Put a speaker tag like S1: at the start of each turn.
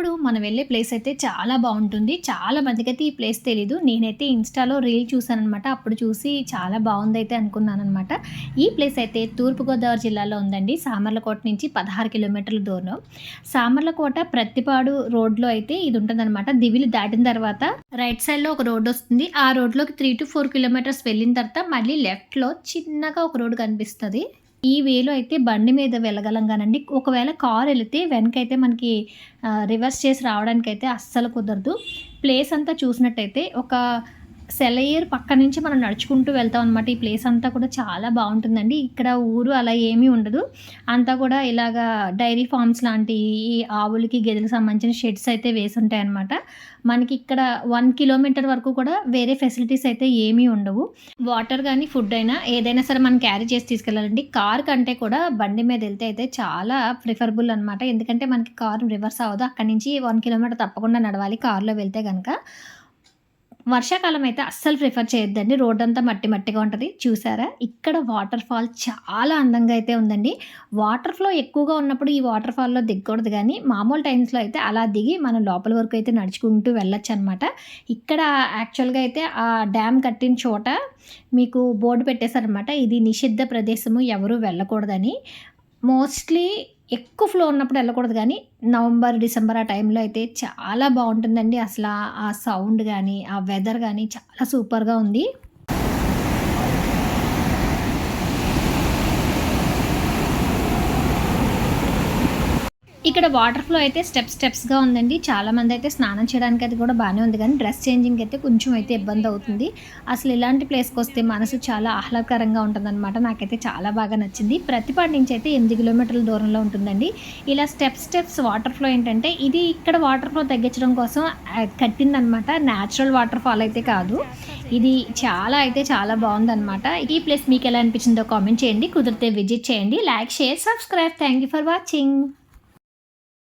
S1: ఇప్పుడు మనం వెళ్ళే ప్లేస్ అయితే చాలా బాగుంటుంది. చాలా మందికైతే ఈ ప్లేస్ తెలీదు. నేనైతే ఇన్స్టాలో రీల్ చూసాను అనమాట అప్పుడు చూసి చాలా బాగుంది అయితే అనుకున్నాను అనమాట ఈ ప్లేస్ అయితే తూర్పుగోదావరి జిల్లాలో ఉందండి. సామర్లకోట నుంచి పదహారు కిలోమీటర్ల దూరం. సామర్లకోట ప్రత్తిపాడు రోడ్లో అయితే ఇది ఉంటుందన్నమాట. దివిలి దాటిన తర్వాత రైట్ సైడ్లో ఒక రోడ్ వస్తుంది. ఆ రోడ్లోకి త్రీ టు ఫోర్ కిలోమీటర్స్ వెళ్ళిన తర్వాత మళ్ళీ లెఫ్ట్లో చిన్నగా ఒక రోడ్ కనిపిస్తుంది. ఈ వేలో అయితే బండి మీద వెళ్ళగలం కానండి. ఒకవేళ కార్ వెళితే వెనకైతే మనకి రివర్స్ చేసి రావడానికి అయితే అస్సలు కుదరదు. ప్లేస్ అంతా చూసినట్టయితే ఒక సెలయేర్ పక్క నుంచి మనం నడుచుకుంటూ వెళ్తాం అనమాట ఈ ప్లేస్ అంతా కూడా చాలా బాగుంటుందండి. ఇక్కడ ఊరు అలా ఏమీ ఉండదు. అంతా కూడా ఇలాగా డైరీ ఫార్మ్స్ లాంటి ఈ ఆవులకి గేదెలకు సంబంధించిన షెడ్స్ అయితే వేసి ఉంటాయి అనమాట మనకి ఇక్కడ వన్ కిలోమీటర్ వరకు కూడా వేరే ఫెసిలిటీస్ అయితే ఏమీ ఉండవు. వాటర్ కానీ ఫుడ్ అయినా ఏదైనా సరే మనం క్యారీ చేసి తీసుకెళ్ళాలండి. కార్ కంటే కూడా బండి మీద వెళ్తే అయితే చాలా ప్రిఫరబుల్ అనమాట ఎందుకంటే మనకి కార్ రివర్స్ అవ్వదు. అక్కడి నుంచి వన్ కిలోమీటర్ తప్పకుండా నడవాలి. కార్లో వెళ్తే కనుక వర్షాకాలం అయితే అస్సలు ప్రిఫర్ చేయొద్దండి. రోడ్ అంతా మట్టి మట్టిగా ఉంటుంది. చూసారా? ఇక్కడ వాటర్ ఫాల్ చాలా అందంగా అయితే ఉందండి. వాటర్ ఫ్లో ఎక్కువగా ఉన్నప్పుడు ఈ వాటర్ ఫాల్లో దిగకూడదు కానీ మామూలు టైమ్స్లో అయితే అలా దిగి మనం లోపల వరకు అయితే నడుచుకుంటూ వెళ్ళొచ్చు అనమాట ఇక్కడ యాక్చువల్గా అయితే ఆ డ్యామ్ కట్టిన చోట మీకు బోర్డు పెట్టేశారనమాట ఇది నిషిద్ధ ప్రదేశము ఎవరు వెళ్ళకూడదని. మోస్ట్లీ ఎక్కువ ఫ్లో ఉన్నప్పుడు వెళ్ళకూడదు కానీ నవంబర్ డిసెంబర్ ఆ టైంలో అయితే చాలా బాగుంటుందండి. అసలు ఆ సౌండ్ కానీ ఆ వెదర్ కానీ చాలా సూపర్గా ఉంది. ఇక్కడ వాటర్ ఫ్లో అయితే స్టెప్ స్టెప్స్గా ఉందండి. చాలామంది అయితే స్నానం చేయడానికి అది కూడా బాగానే ఉంది. కానీ డ్రెస్ చేంజింగ్ అయితే కొంచెం అయితే ఇబ్బంది అవుతుంది. అసలు ఇలాంటి ప్లేస్కి వస్తే మనసు చాలా ఆహ్లాదకరంగా ఉంటుందన్నమాట. నాకైతే చాలా బాగా నచ్చింది. ప్రతిపాటి నుంచి అయితే ఎనిమిది కిలోమీటర్ల దూరంలో ఉంటుందండి. ఇలా స్టెప్ స్టెప్స్ వాటర్ ఫ్లో ఏంటంటే ఇది ఇక్కడ వాటర్ ఫ్లో తగ్గించడం కోసం కట్టిందనమాట న్యాచురల్ వాటర్ ఫాల్ అయితే కాదు. ఇది చాలా అయితే చాలా బాగుందన్నమాట. ఈ ప్లేస్ మీకు ఎలా అనిపించిందో కామెంట్ చేయండి. కుదిరితే విజిట్ చేయండి. Like share subscribe thank you for watching